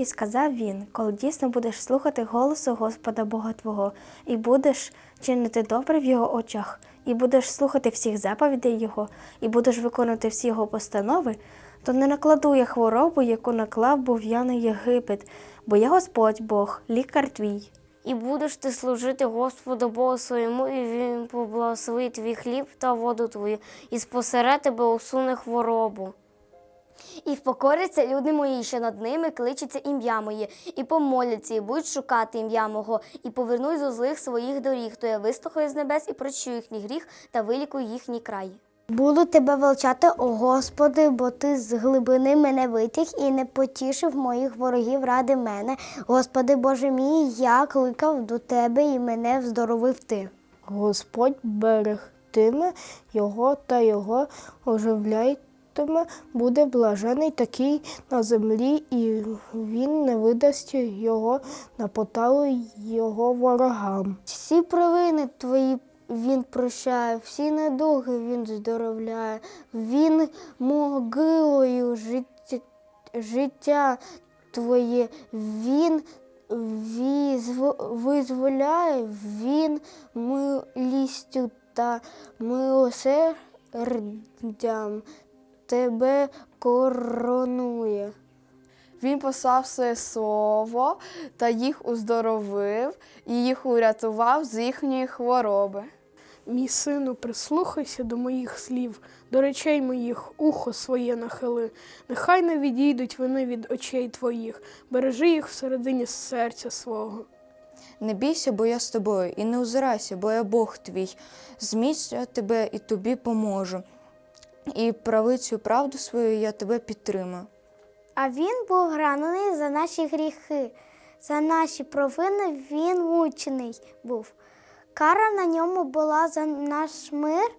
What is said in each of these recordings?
І сказав він: коли дійсно будеш слухати голосу Господа Бога Твого, і будеш чинити добре в його очах, і будеш слухати всіх заповідей Його, і будеш виконувати всі його постанови, то не накладу я хворобу, яку наклав був я на Єгипет, бо я Господь Бог, лікар твій. І будеш ти служити Господу Богу своєму, і він поблагословить твій хліб та воду твою, і спосере тебе усуне хворобу. І впокоряться люди мої, що над ними кличеться ім'я моє, і помоляться, і будуть шукати ім'я мого, і повернусь зо злих своїх доріг, то я вислухаю з небес і прощу їхній гріх та вилікую їхній край. Буду тебе велчати, о Господи, бо ти з глибини мене витяг і не потішив моїх ворогів ради мене. Господи Боже мій, я кликав до тебе і мене вздоровив ти. Господь берегтиме його та його оживляйтиме, буде блажений такий на землі, і він не видасть його на поталу його ворогам. Всі провини твої він прощає, всі недуги він здоровляє, він могилою життя, життя твоє, він визволяє, він милістю та милосердям тебе коронує. Він послав своє слово та їх уздоровив і їх урятував з їхньої хвороби. Мій сину, прислухайся до моїх слів, до речей моїх, ухо своє нахили. Нехай не відійдуть вони від очей твоїх, бережи їх всередині серця свого. Не бійся, бо я з тобою, і не озирайся, бо я Бог твій. Зміцню тебе і тобі поможу. І правицю правду свою я тебе підтримаю. А він був ранений за наші гріхи, за наші провини він мучений був. Кара на ньому була за наш мир,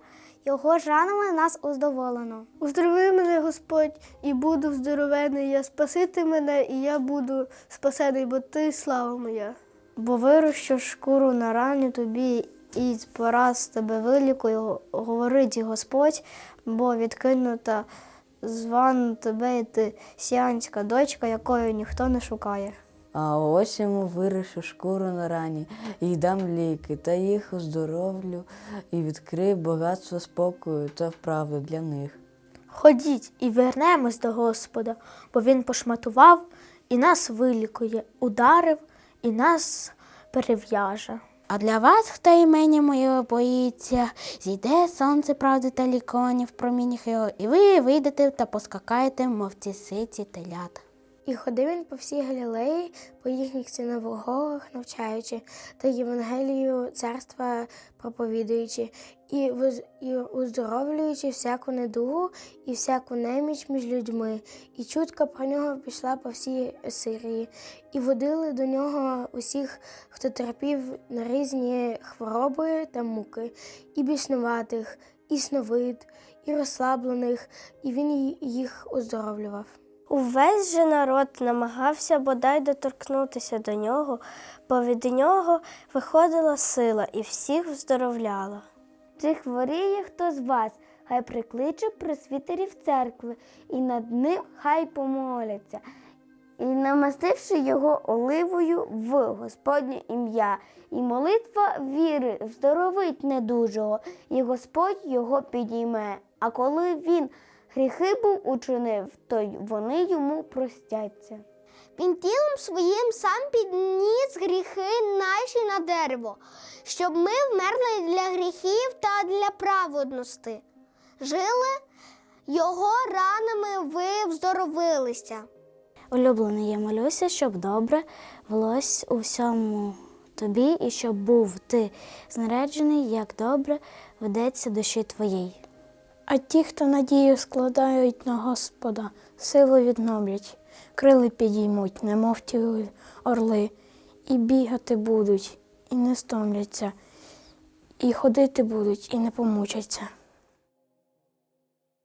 його ж ранами нас уздоволено. Уздорови мене, Господь, і буду здоровений. Я спасити мене, і я буду спасений, бо ти слава моя. Бо вирощу шкуру на рані тобі, і пораз тебе вилікую, говорить Господь, бо відкинута зван тебе і ти сіанська дочка, якою ніхто не шукає. А ось йому виришу шкуру на рані, і дам ліки, та їх оздоровлю, і відкрию багатство спокою та вправду для них. Ходіть і вернемось до Господа, бо Він пошматував і нас вилікує, ударив і нас перев'яже. А для вас, хто імені моє боїться, зійде сонце правди та ліконі в промінях його, і ви вийдете та поскакаєте, мов ці ситі телята. І ходив він по всій Галілеї, по їхніх синагогах навчаючи, та Євангелію царства проповідуючи, і, уздоровлюючи всяку недугу і всяку неміч між людьми. І чутка про нього пішла по всій Сирії, і водили до нього усіх, хто терпів на різні хвороби та муки, і біснуватих, і сновид, і розслаблених, і він їх оздоровлював. Увесь же народ намагався бодай доторкнутися до нього, бо від нього виходила сила і всіх вздоровляла. Чи хворіє хто з вас, хай прикличе пресвітерів церкви, і над ним хай помоляться, і намастивши його оливою в Господнє ім'я, і молитва віри вздоровить недужого, і Господь його підійме. А коли він гріхи був учинив, то й вони йому простяться. Він тілом своїм сам підніс гріхи наші на дерево, щоб ми вмерли для гріхів та для праведності. Жили його ранами, ви вздоровилися. Улюблений, я молюся, щоб добре велось у всьому тобі, і щоб був ти знаряджений, як добре ведеться душі твоїй. А ті, хто надію складають на Господа, силу відновлять, крили підіймуть, немов ті орли, і бігати будуть, і не стомляться, і ходити будуть, і не помучаться.